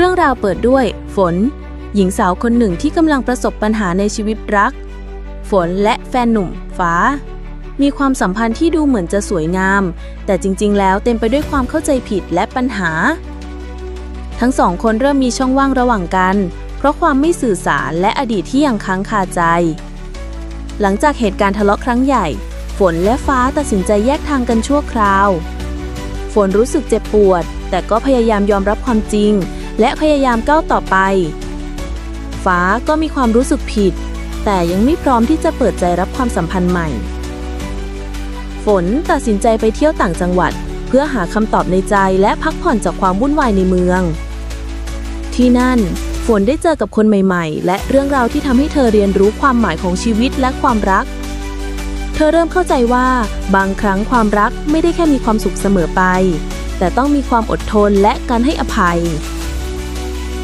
เรื่องราวเปิดด้วย ฝน หญิงสาวคนหนึ่งที่กำลังประสบปัญหาในชีวิตรัก ฝนและแฟนหนุ่มฟ้า มีความสัมพันธ์ที่ดูเหมือนจะสวยงาม แต่จริง ๆ แล้วเต็มไปด้วยความเข้าใจผิดและปัญหา ทั้งสองคนเริ่มมีช่องว่างระหว่างกัน เพราะความไม่สื่อสารและอดีตที่ยังค้างคาใจ หลังจากเหตุการณ์ทะเลาะครั้งใหญ่ ฝนและฟ้าตัดสินใจแยกทางกันชั่วคราว ฝนรู้สึกเจ็บปวด แต่ก็พยายามยอมรับความจริง และพยายามก้าวต่อไป ฟ้าก็มีความรู้สึกผิด แต่ยังไม่พร้อมที่จะเปิดใจรับความสัมพันธ์ใหม่ ฝนตัดสินใจไปเที่ยวต่างจังหวัด เพื่อหาคำตอบในใจและพักผ่อนจากความวุ่นวายในเมือง ที่นั่น ฝนได้เจอกับคนใหม่ๆ และเรื่องราวที่ทำให้เธอเรียนรู้ความหมายของชีวิตและความรักเธอเริ่มเข้าใจว่าบางครั้งความรักไม่ได้แค่มีความสุขเสมอไป แต่ต้องมีความอดทนและการให้อภัย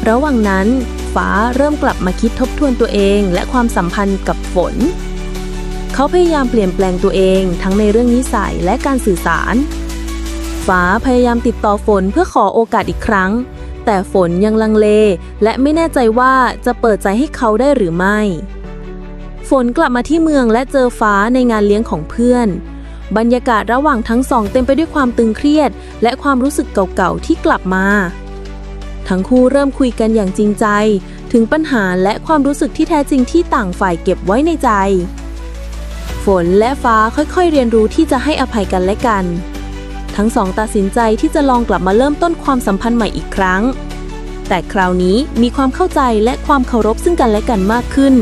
ระหว่างนั้นฟ้าเริ่มกลับมาคิดทบทวนตัวเองและความสัมพันธ์กับฝน เขาพยายามเปลี่ยนแปลงตัวเองทั้งในเรื่องนิสัยและการสื่อสาร ฟ้าพยายามติดต่อฝนเพื่อขอโอกาสอีกครั้ง แต่ฝนยังลังเลและไม่แน่ใจว่าจะเปิดใจให้เขาได้หรือไม่ ฝนกลับมาที่เมืองและเจอฟ้าในงานเลี้ยงของเพื่อน บรรยากาศระหว่างทั้งสองเต็มไปด้วยความตึงเครียด และความรู้สึกเก่าๆที่กลับมา ทั้งคู่เริ่มคุยกันอย่างจริงใจ ถึงปัญหาและความรู้สึกที่แท้จริงที่ต่างฝ่ายเก็บไว้ในใจ ฝนและฟ้าค่อยๆ เรียนรู้ที่จะให้อภัยกันและกัน ทั้งสองตัดสินใจที่จะลองกลับมาเริ่มต้นความสัมพันธ์ใหม่อีกครั้ง แต่คราวนี้มีความเข้าใจและความเคารพซึ่งกันและกันมากขึ้น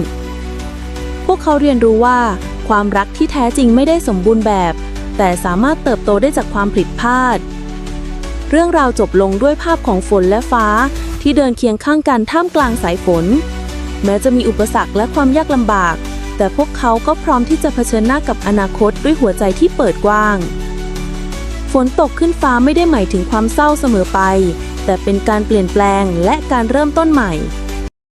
พวกเขาเรียนรู้ว่า ความรักที่แท้จริงไม่ได้สมบูรณ์แบบ แต่สามารถเติบโตได้จากความผิดพลาด เรื่องราวจบลงด้วยภาพของฝนและฟ้า ที่เดินเคียงข้างกันท่ามกลางสายฝน แม้จะมีอุปสรรคและความยากลำบาก แต่พวกเขาก็พร้อมที่จะเผชิญหน้ากับอนาคตด้วยหัวใจที่เปิดกว้าง ฝนตกขึ้นฟ้าไม่ได้หมายถึงความเศร้าเสมอไป แต่เป็นการเปลี่ยนแปลงและการเริ่มต้นใหม่